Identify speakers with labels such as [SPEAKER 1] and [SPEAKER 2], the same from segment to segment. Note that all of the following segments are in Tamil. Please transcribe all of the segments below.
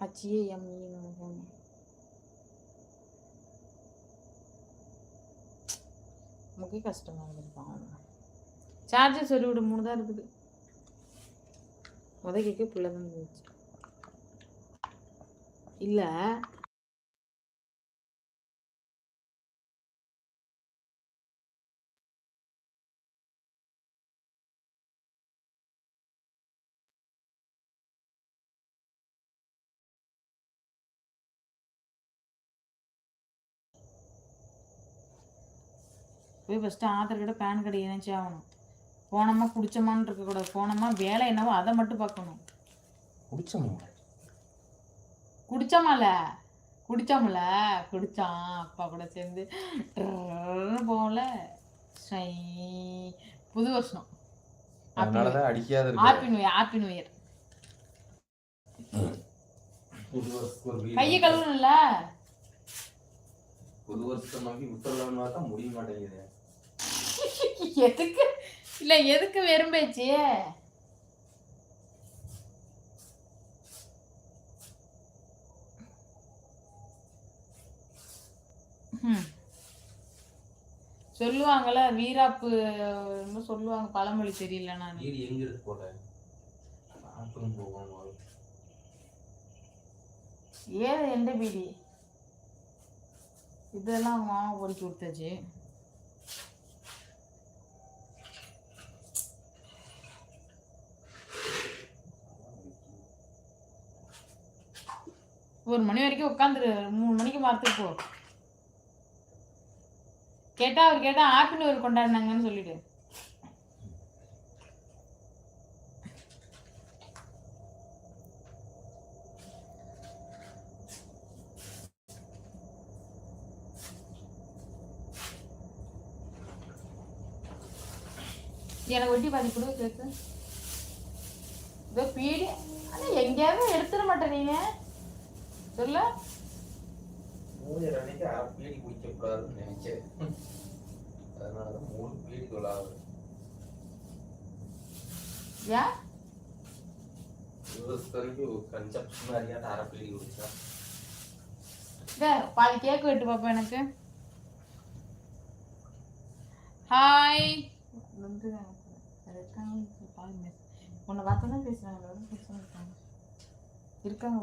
[SPEAKER 1] ஹச்ஏஎம்இ நமக்கே கஷ்டமாக இருப்பான் சார்ஜர் சொல்லி விட மூணு தான் இருக்குது உதவிக்கு பிள்ளை தான் இருந்துச்சு இல்லை போய் first Aadhaar card PAN card இணைச்சி ஆகணும். போனோமா குடிச்சோமான்னு இருக்கக்கூடாது போனோமா வேலை என்னவோ அதை மட்டும் பார்க்கணும்.
[SPEAKER 2] குடிச்சோமா?
[SPEAKER 1] குடிச்சோமால குடிச்சோம்ல குடிச்சான் அப்பா கூட சேர்ந்து போகல. புது வருஷம்.
[SPEAKER 2] அதனாலதான் அடிக்காத இருக்கு.
[SPEAKER 1] Happy new year happy new year கையை கழுவணும்ல?
[SPEAKER 2] புது வருஷத்தை நோக்கி விட்டுறலாம்னு பார்த்தா முடிய மாட்டேங்குது.
[SPEAKER 1] எதுக்கு? இல்ல எதுக்கு வெறும் பேச்சு? ஹம். சொல்லுவாங்கல்ல வீராப்பு சொல்லுவாங்க பழமொழி தெரியல நான்.
[SPEAKER 2] வீடு எங்க இருக்கு போல? பாத்ரூம் போகணும்
[SPEAKER 1] ஏது எந்த பீடி? இதெல்லாம் மாவு பொறுக்கி கொடுத்தாச்சு. ஒரு மணி வரைக்கும் உட்காந்துரு. மூணு மணிக்கு மரத்துக்கு போ. கேட்டா அவர் கேட்டா ஆப்பிள் ஒரு கொண்டாடினாங்கன்னு சொல்லிட்டு எனக்கு வெட்டி பாதி கொடு கேக்கு. இதோ பீடி. ஆனால் எங்கேயாவது எடுத்துட மாட்டேன் நீங்க. சொல்ல
[SPEAKER 2] மூணு அன்னைக்கு பீடி குடிக்க கூடாதுன்னு நினைச்சேன். அதனாலதான் மூணு பீடி தொழாது
[SPEAKER 1] ஏன்?
[SPEAKER 2] கன்சப்ஷன் அறியாத அரை பீடி குடிச்சா.
[SPEAKER 1] பாதி கேக் வெட்டு பாப்பா எனக்கு. ஹாய் வந்து இருக்காங்க உன்னை பார்த்து தான் பேசுகிறாங்க இருக்காங்க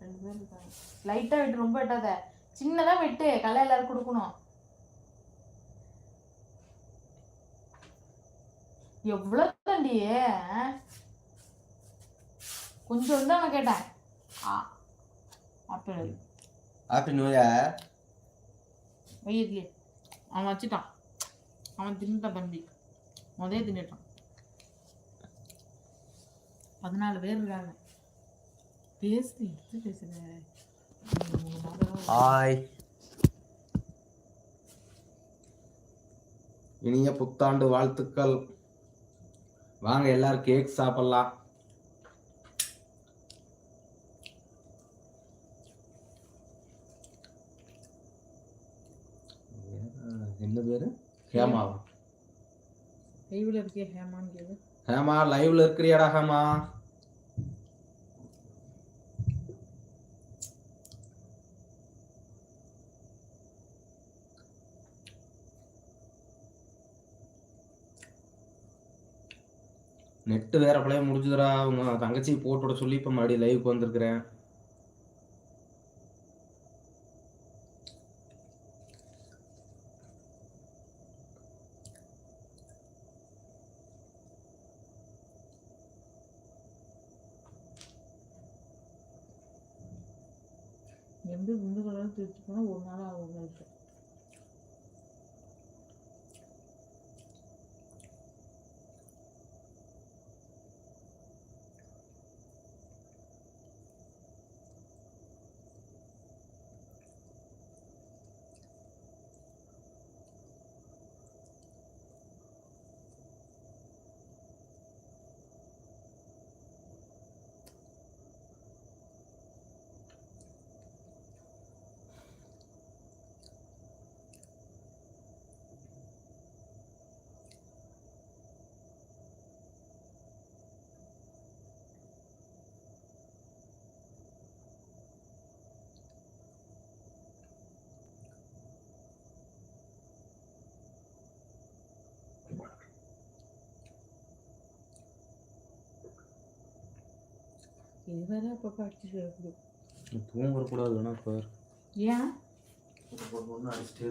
[SPEAKER 1] ரெண்டு பேர் இருக்காங்க லைட்டாக வெட்டு ரொம்ப வெட்டாத. சின்னதாக வெட்டு கலை எல்லாரும் கொடுக்கணும். எவ்வளோ தாண்டி ஆ? கொஞ்சம் தான் நான் கேட்டேன். ஆ அப்போ
[SPEAKER 2] ஹாப்பி நியூ
[SPEAKER 1] வயிறுலே அவன் வச்சுட்டான். அவன் தின்னுட்டான் தம்பி முதலே தின்னுட்டான். பதினாலு பேர் இருக்காங்க. பேசு
[SPEAKER 2] ஹாய் இனிய புத்தாண்டு வாழ்த்துக்கள் வாங்க எல்லாரும் கேக் சாப்பிடலாம் என்ன பேரு ஹேமாவா
[SPEAKER 1] லைவ்ல இருக்கே ஹேமான்னு கேளு
[SPEAKER 2] ஹேமா லைவ்ல இருக்கிறியாடா ஹேமா நெட்டு வேற பழைய முடிஞ்சுதுடா. அவங்க தங்கச்சி போட்டோட விட சொல்லி இப்போ மறுபடியும் லைவுக்கு வந்திருக்கிறேன்.
[SPEAKER 1] எந்த குண்டு திருச்சி போனா ஒரு நாள் ஆகும் இது வேற அப்பப்போ அடிச்சு கிடக்குது
[SPEAKER 2] தூங்கக்கூடாது வேணா பார்.
[SPEAKER 1] ஏன்?
[SPEAKER 2] ஒன்று அடிச்சுட்டே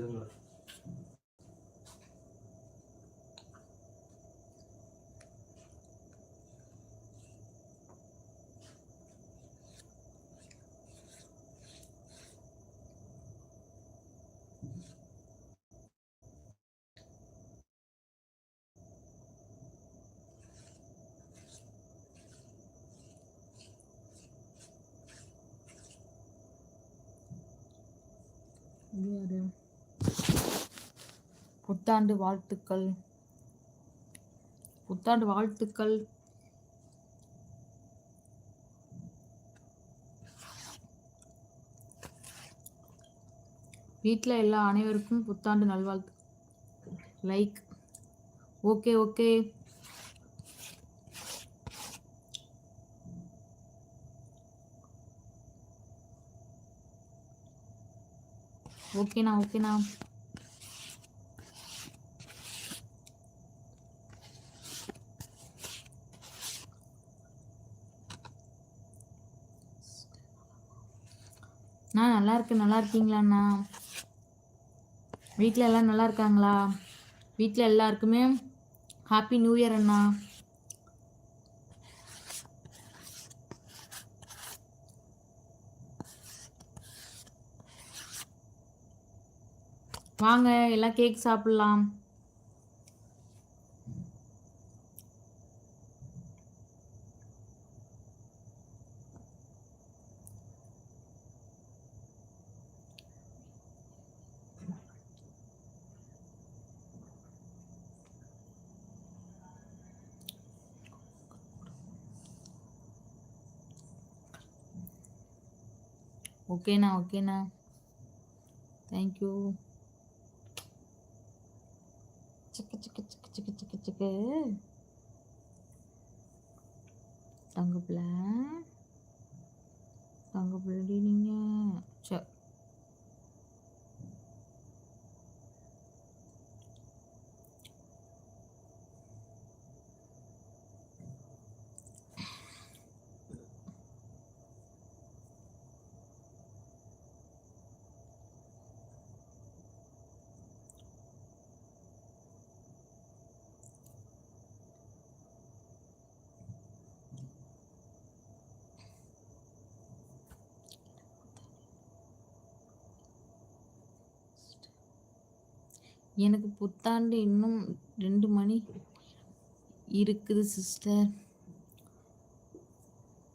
[SPEAKER 1] முடியாது புத்தாண்டு வாழ்த்துக்கள். புத்தாண்டு வாழ்த்துக்கள். வீட்டில் எல்லா அனைவருக்கும் புத்தாண்டு நல்வாழ்த்து. லைக் ஓகே ஓகே ஓகேண்ணா ஓகேண்ணா. நான் நல்லா இருக்கேன் நல்லா இருக்கீங்களாண்ணா? வீட்டில் எல்லாம் நல்லா இருக்காங்களா? வீட்டில் எல்லாருக்குமே ஹாப்பி நியூ இயர் அண்ணா. வாங்க எல்லாம் கேக் சாப்பிடலாம். ஓகேண்ணா ஓகேண்ணா thank you cika cika cika cika cika tunggu pula. Tunggu ni. எனக்கு புத்தாண்டு இன்னும் ரெண்டு மணி இருக்குது சிஸ்டர்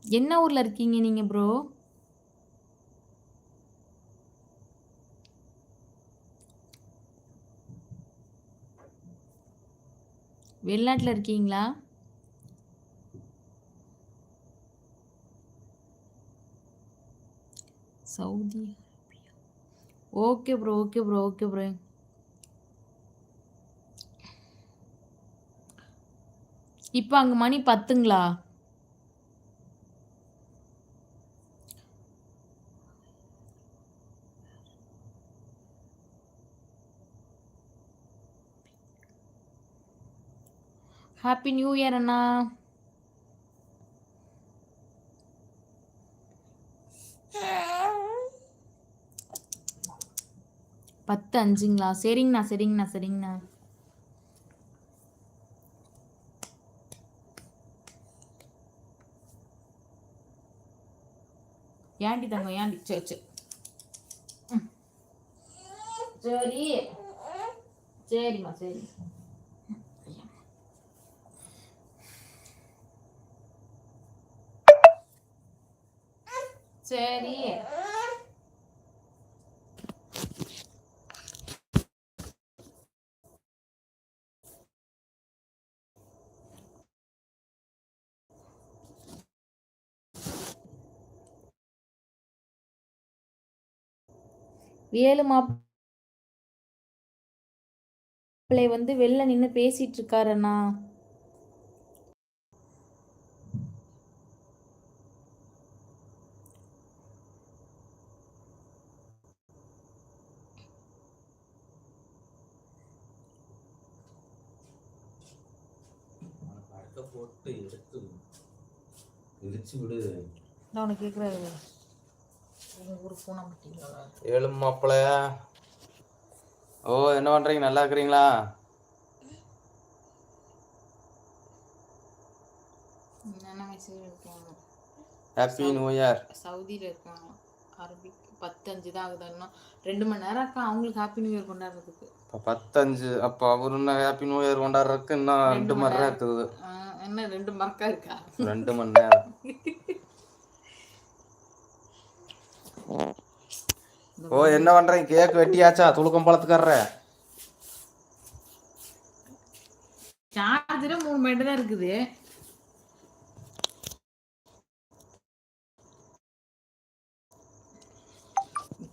[SPEAKER 1] என்ன ஊரில் இருக்கீங்க நீங்கள் ப்ரோ வெளிநாட்டில் இருக்கீங்களா? Saudi Arabia. Okay bro okay bro okay bro இப்போ அங்கே மணி பத்துங்களா? ஹாப்பி நியூ இயர் அண்ணா. பத்து அஞ்சுங்களா? சரிங்கண்ணா சரிங்கண்ணா சரிங்கண்ணா. ஏண்டி தங்கம் ஏண்டி சரி சரி. சரி. சரிம்மா சரி. சரி. வேலு மாப்பிள்ளை வந்து வெளில நின்று பேசிட்டு இருக்காருண்ணா
[SPEAKER 2] போட்டு எடுத்து விடு.
[SPEAKER 1] நான் உங்கள் ஊர் பூனை பட்டிங்களா
[SPEAKER 2] ஏழு மாப்பிள்ள ஓ என்ன பண்றீங்க? நல்லா இருக்கிறீங்களா? ஹாப்பி நியூ இயர்
[SPEAKER 1] சவுதியில் இருக்காங்க. அரபிக் பத்தஞ்சு தான் ஆகுது இன்னும் ரெண்டு மணி நேரம் இருக்கா அவங்களுக்கு ஹாப்பி நியூ இயர் கொண்டாடுறதுக்கு.
[SPEAKER 2] இப்போ பத்தஞ்சு அப்போ அவர் இன்னும் ஹாப்பி நியூ இயர் கொண்டாடுறதுக்கு இன்னும் ரெண்டு மணி நேரம் இருக்குது.
[SPEAKER 1] ஆஹ் என்ன ரெண்டு மறக்கா இருக்கா?
[SPEAKER 2] ரெண்டு மணி நேரம். ஓ என்ன பண்றேன் கேக் வெட்டியாச்சா? துளுக்கம் பழத்துக்காரர.
[SPEAKER 1] சார்ஜர் மூணு மணி தான் இருக்குது.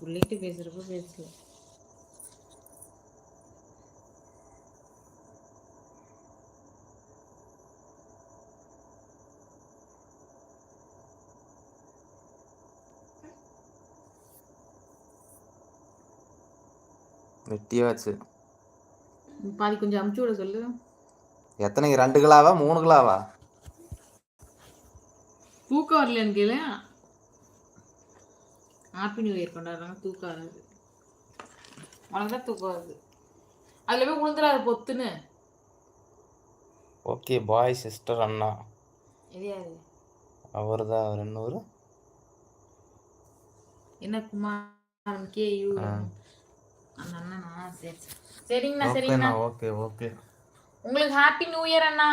[SPEAKER 1] புள்ளிட்டு பேசுறப்ப பேசல.
[SPEAKER 2] வெட்டியாச்சு
[SPEAKER 1] பாதி கொஞ்சம் அமுச்சு விட சொல்லு.
[SPEAKER 2] எத்தனைக்கு ரெண்டு கிலாவா மூணு கிலாவா
[SPEAKER 1] தூக்கம் வரலன்னு கேளு ஹாப்பி நியூ இயர் கொண்டாடுறாங்க. தூக்கம் வராது. உனக்கு தான் தூக்கம் வருது. அதில் போய் விழுந்துடாது பொத்துன்னு.
[SPEAKER 2] ஓகே பாய் சிஸ்டர் அண்ணா.
[SPEAKER 1] இது யாரு?
[SPEAKER 2] அவர் தான் அவர் என்ன
[SPEAKER 1] என்ன குமாரன் கே யூ அந்த அண்ணனா சரி சரி. சரிங்கண்ணா சரிங்கண்ணா.
[SPEAKER 2] Okay okay.
[SPEAKER 1] உங்களுக்கு ஹாப்பி நியூ இயர் அண்ணா.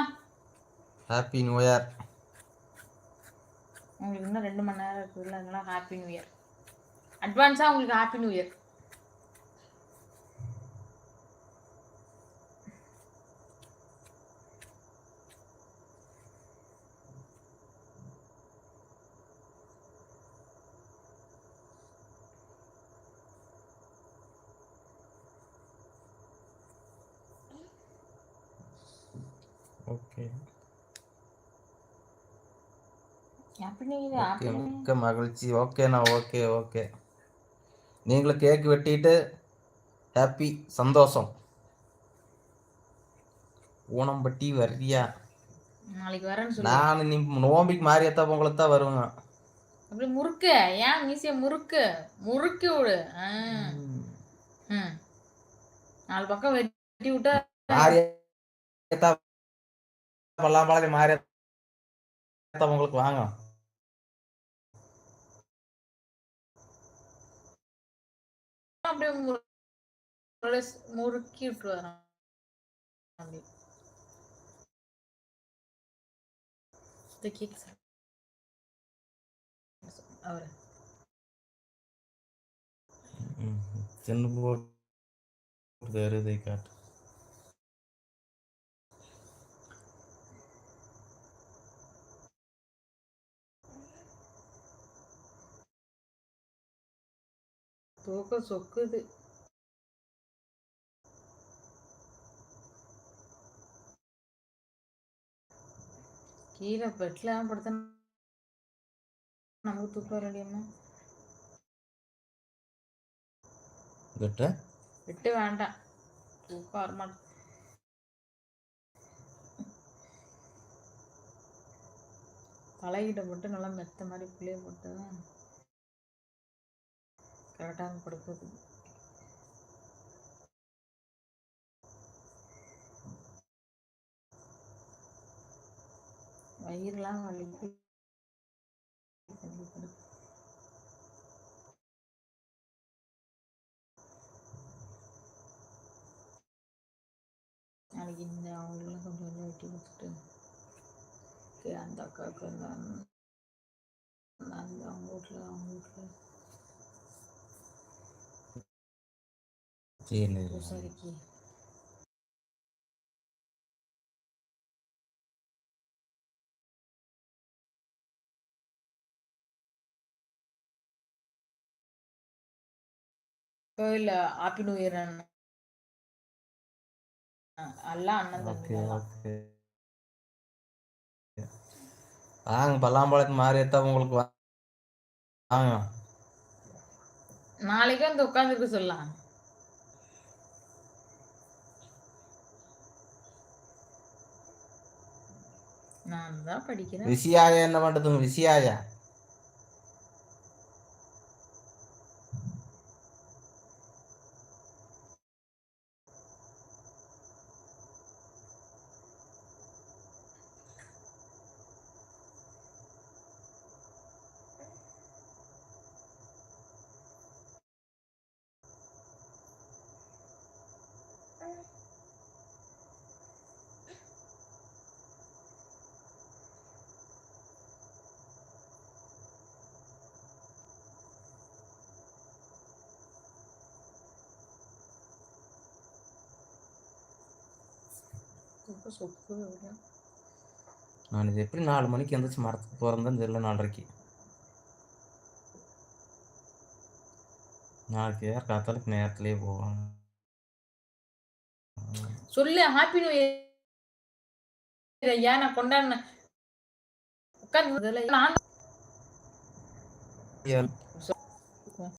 [SPEAKER 2] ஹாப்பி நியூ இயர்
[SPEAKER 1] உங்களுக்கு இன்னும் ரெண்டு மணி நேரம் இருக்குதுல்ல அதெல்லாம் ஹாப்பி நியூ இயர் அட்வான்ஸாக உங்களுக்கு ஹாப்பி நியூ இயர்
[SPEAKER 2] மிக்க மகிழ்ச்சி. ஓகேண்ணா ஓகே ஓகே. நீங்களும் கேக் வெட்டிட்டு ஹாப்பி சந்தோஷம். ஊனம்பட்டி வர்றியா?
[SPEAKER 1] நாளைக்கு வரேன்னு
[SPEAKER 2] நான் நீ நோம்பிக்கு மாரியத்தா பொங்கலுக்கு தான் வருவேங்க.
[SPEAKER 1] அப்படி முறுக்கு. ஏன் மீசிய முறுக்கு? முறுக்கி விடு. நாலு பக்கம் வெட்டி விட்டா
[SPEAKER 2] மாரியத்தா பல்லாம்பழம் மாரியத்தா பொங்கலுக்கு வாங்க
[SPEAKER 1] அப்படியே முறு- அப்படியே முறுக்கி விட்டு வரோம் அப்படி இந்த கேக் சாப்பிடு. அவரு
[SPEAKER 2] சின்ன போட்டு வருதை காட்டு
[SPEAKER 1] தூக்கம் சொக்குது. கீழே பெட்ல படுத்த நமக்கு தூக்கம் வரலையம்மா
[SPEAKER 2] கிட்ட
[SPEAKER 1] விட்டு வேண்டாம். தூக்கம் வரமாட்டேன் தலைகிட்ட மட்டும் நல்லா மெத்த மாதிரி புளிய போட்டு கரெக்டாக கொடுக்குது. வயிறுலாம் வலிக்கு நாளைக்கு இந்த அவங்களும் கொஞ்சம் கொஞ்சம் வெட்டி கொடுத்துட்டு அந்த அக்காவுக்கு அந்த அந்த அவங்க வீட்டில் அவங்க வீட்டில் பூசாரிக்கு கோயில்ல ஹாப்பி நியூ இயர் அண்ணன் எல்லாம் அண்ணன்
[SPEAKER 2] வாங்க பல்லாம்பழத்துக்கு மாரியத்தா உங்களுக்கு வா- வாங்க
[SPEAKER 1] நாளைக்கு வந்து உட்காந்துருக்க சொல்லலாம் நான் தான் படிக்கிறேன்.
[SPEAKER 2] விசியாயா என்ன பண்ணுறது விசியாயா
[SPEAKER 1] பார்க்க சொக்கு அப்படிதான்.
[SPEAKER 2] நான் இது எப்படி நாலு மணிக்கு எந்திரிச்சு மரத்துக்கு போகிறதுன்னு தெரியல நாலரைக்கு. நாளைக்கு வேறு காத்தாலுக்கு நேரத்துலேயே போவாங்க.
[SPEAKER 1] சொல்லு ஹாப்பி நியூ இயர் ஐயா நான் கொண்டாடினேன். உட்காந்து நான்